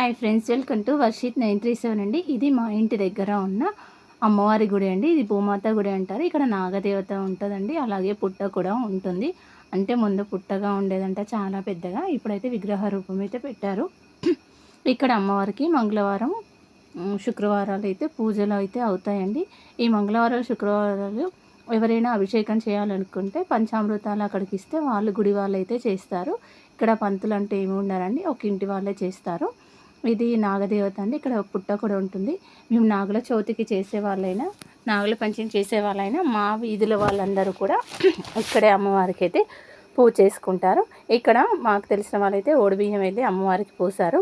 Hi friends welcome to Varshith nine three seven అండి. ఇది మా ఇంటి దగ్గర ఉన్న అమ్మవారి గుడి అండి. ఇది భూమాత గుడి అంటారు. ఇక్కడ నాగదేవత ఉంటుందండి. అలాగే పుట్ట కూడా ఉంటుంది. అంటే ముందు పుట్టగా ఉండేదంట చాలా పెద్దగా. ఇప్పుడైతే విగ్రహ రూపం అయితే పెట్టారు. ఇక్కడ అమ్మవారికి మంగళవారం శుక్రవారాలు అయితే పూజలు అయితే అవుతాయండి. ఈ మంగళవారాలు శుక్రవారాలు ఎవరైనా అభిషేకం చేయాలనుకుంటే పంచామృతాలు అక్కడికి ఇస్తే వాళ్ళు గుడి వాళ్ళు అయితే చేస్తారు. ఇక్కడ పంతులు అంటే ఏమి ఉండరండి. ఒక ఇంటి వాళ్ళే చేస్తారు. ఇది నాగదేవత అండి. ఇక్కడ పుట్ట కూడా ఉంటుంది. మేము నాగుల చవితికి చేసే వాళ్ళైనా నాగుల పంచమి చేసే వాళ్ళైనా మా వీధుల వాళ్ళందరూ కూడా ఇక్కడే అమ్మవారికి అయితే పూజ చేసుకుంటారు. ఇక్కడ మాకు తెలిసిన వాళ్ళైతే ఓడిబియ్యం అయితే అమ్మవారికి పోసారు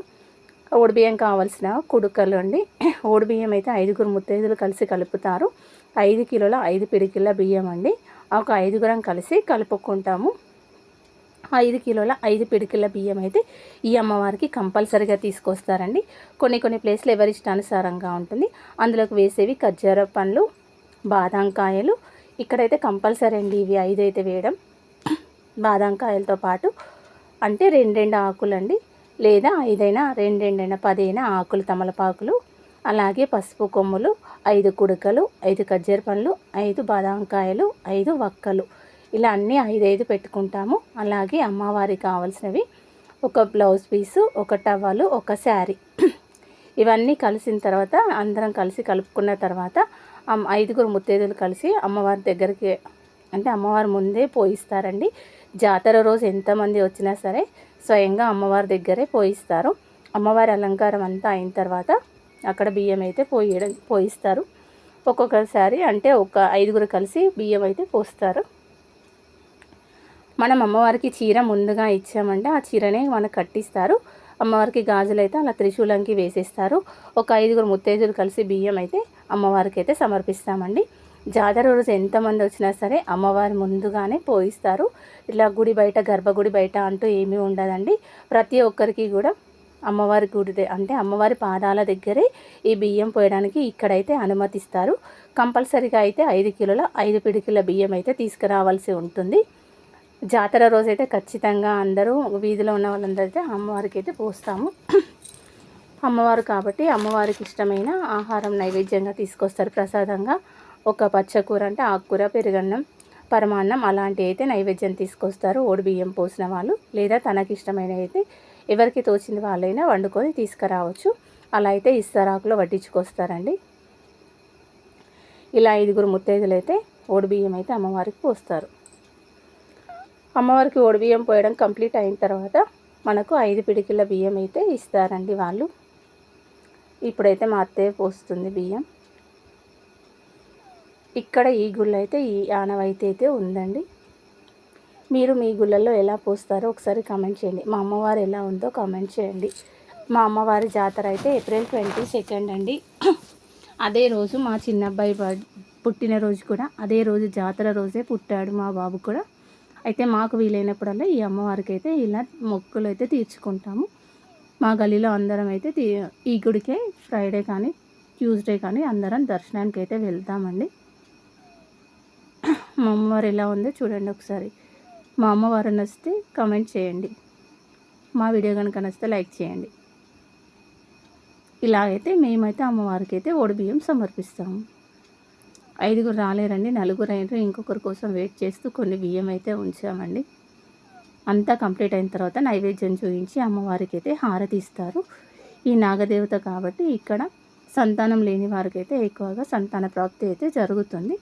ఓడిబియ్యం కావాల్సిన కుడుకలు అండి. ఓడిబియ్యం అయితే ఐదుగురు ముత్తైదులు కలిసి కలుపుతారు. ఐదు కిలోల ఐదు పిడికిల బియ్యం అండి. ఒక ఐదుగురం కలిసి కలుపుకుంటాము. ఐదు కిలోల ఐదు పిడికిల బియ్యం అయితే ఈ అమ్మవారికి కంపల్సరీగా తీసుకొస్తారండి. కొన్ని కొన్ని ప్లేస్లు ఎవరి ఇష్టానుసారంగా ఉంటుంది. అందులోకి వేసేవి ఖర్జూర పండ్లు బాదం కాయలు. ఇక్కడైతే కంపల్సరీ అండి ఇవి ఐదు అయితే వేయడం. బాదం కాయలతో పాటు అంటే రెండు ఆకులండి. లేదా ఐదైనా రెండు రెండైనా పదైనా ఆకులు తమలపాకులు. అలాగే పసుపు కొమ్ములు ఐదు కుడకలు ఐదు ఖర్జూర పండ్లు ఐదు బాదంకాయలు ఐదు వక్కలు. ఇలా అన్నీ ఐదైదు పెట్టుకుంటాము. అలాగే అమ్మవారికి కావాల్సినవి ఒక బ్లౌజ్ పీసు ఒక టవలు ఒక శారీ. ఇవన్నీ కలిసిన తర్వాత అందరం కలిసి కలుపుకున్న తర్వాత ఐదుగురు ముత్తైదులు కలిసి అమ్మవారి దగ్గరికి అంటే అమ్మవారి ముందే పోయిస్తారండి. జాతర రోజు ఎంతమంది వచ్చినా సరే స్వయంగా అమ్మవారి దగ్గరే పోయిస్తారు. అమ్మవారి అలంకారం అంతా అయిన తర్వాత అక్కడ బియ్యం అయితే పోయడం పోయిస్తారు. ఒక్కొక్కసారి అంటే ఒక ఐదుగురు కలిసి బియ్యం అయితే పోస్తారు. మనం అమ్మవారికి చీర ముందుగా ఇచ్చామంటే ఆ చీరనే మనకు కట్టిస్తారు. అమ్మవారికి గాజులు అయితే అలా త్రిశూలంకి వేసేస్తారు. ఒక ఐదుగురు ముత్తైదులు కలిసి బియ్యం అయితే అమ్మవారికి అయితే సమర్పిస్తామండి. జాతర రోజు ఎంతమంది వచ్చినా సరే అమ్మవారి ముందుగానే పోయిస్తారు. ఇలా గుడి బయట గర్భగుడి బయట అంటూ ఏమీ ఉండదండి. ప్రతి ఒక్కరికి కూడా అమ్మవారి గుడి అంటే అమ్మవారి పాదాల దగ్గరే ఈ బియ్యం పోయడానికి ఇక్కడైతే అనుమతిస్తారు. కంపల్సరీగా అయితే ఐదు కిలోల ఐదు పిడికిల బియ్యం అయితే తీసుకురావాల్సి ఉంటుంది. జాతర రోజైతే ఖచ్చితంగా అందరూ వీధిలో ఉన్న వాళ్ళందరైతే అమ్మవారికి అయితే పోస్తాము. అమ్మవారు కాబట్టి అమ్మవారికి ఇష్టమైన ఆహారం నైవేద్యంగా తీసుకొస్తారు ప్రసాదంగా. ఒక పచ్చకూర అంటే ఆకుకూర పెరుగన్నం పరమాన్నం అలాంటి అయితే నైవేద్యం తీసుకొస్తారు. ఓడి బియ్యం పోసిన వాళ్ళు లేదా తనకి ఇష్టమైన అయితే ఎవరికి తోచింది వాళ్ళైనా వండుకొని తీసుకురావచ్చు. అలా అయితే ఇస్తరాకులో వడ్డించుకొస్తారండి. ఇలా ఐదుగురు ముత్తైదులు అయితే ఓడి బియ్యం అయితే అమ్మవారికి పోస్తారు. అమ్మవారికి బియ్యం పోయడం కంప్లీట్ అయిన తర్వాత మనకు ఐదు పిడికిల బియ్యం అయితే ఇస్తారండి వాళ్ళు. ఇప్పుడైతే మా అత్తయ్య పోస్తుంది బియ్యం. ఇక్కడ ఈ గుళ్ళు అయితే ఈ ఆనవాయితీ అయితే ఉందండి. మీరు మీ గుళ్ళల్లో ఎలా పోస్తారో ఒకసారి కామెంట్ చేయండి. మా అమ్మవారు ఎలా ఉందో కామెంట్ చేయండి. మా అమ్మవారి జాతర అయితే ఏప్రిల్ ట్వంటీ సెకండ్ అండి. అదే రోజు మా చిన్నబ్బాయి పుట్టినరోజు కూడా అదే రోజు జాతర రోజే పుట్టాడు మా బాబు కూడా. అయితే మాకు వీలైనప్పుడల్లా ఈ అమ్మవారికి అయితే ఇలా మొక్కులు అయితే తీర్చుకుంటాము. మా గలీలో అందరం అయితే ఈ గుడికే ఫ్రైడే కానీ ట్యూస్డే కానీ అందరం దర్శనానికి అయితే వెళ్తామండి. మా అమ్మవారు ఎలా ఉందో చూడండి ఒకసారి. మా అమ్మవారు నచ్చితే కమెంట్ చేయండి. మా వీడియో కనుక నచ్చితే లైక్ చేయండి. ఇలాగైతే మేమైతే అమ్మవారికి అయితే బియ్యం సమర్పిస్తాము. ఐదుగురు రాలేరండి. నలుగురు అయినారు ఇంకొకరి కోసం వెయిట్ చేస్తూ కొన్ని బియ్యం అయితే ఉంచామండి. అంతా కంప్లీట్ అయిన తర్వాత నైవేద్యం చూపించి అమ్మవారికి అయితే హారతి ఇస్తారు. ఈ నాగదేవత కాబట్టి ఇక్కడ సంతానం లేని వారికి అయితే ఎక్కువగా సంతాన ప్రాప్తి అయితే జరుగుతుంది.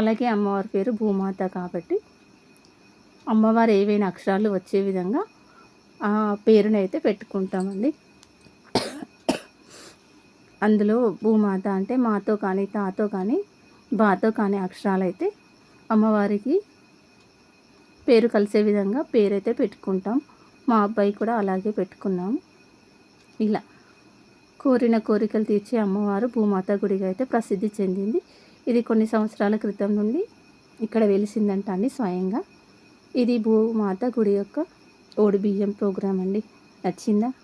అలాగే అమ్మవారి పేరు భూమాత కాబట్టి అమ్మవారు ఏవైనా అక్షరాలు వచ్చే విధంగా ఆ పేరుని అయితే పెట్టుకుంటామండి. అందులో భూమాత అంటే మాతో కానీ తాతో కానీ బాతో కాని అక్షరాలు అయితే అమ్మవారికి పేరు కలిసే విధంగా పేరైతే పెట్టుకుంటాం. మా అబ్బాయి కూడా అలాగే పెట్టుకున్నాం. ఇలా కోరిన కోరికలు తీర్చే అమ్మవారు భూమాత గుడిగా అయితే ప్రసిద్ధి చెందింది. ఇది కొన్ని సంవత్సరాల క్రితం నుండి ఇక్కడ వెలిసిందంట అండి స్వయంగా. ఇది భూమాత గుడి యొక్క ఓడి బియ్యం ప్రోగ్రామ్ అండి. నచ్చిందా?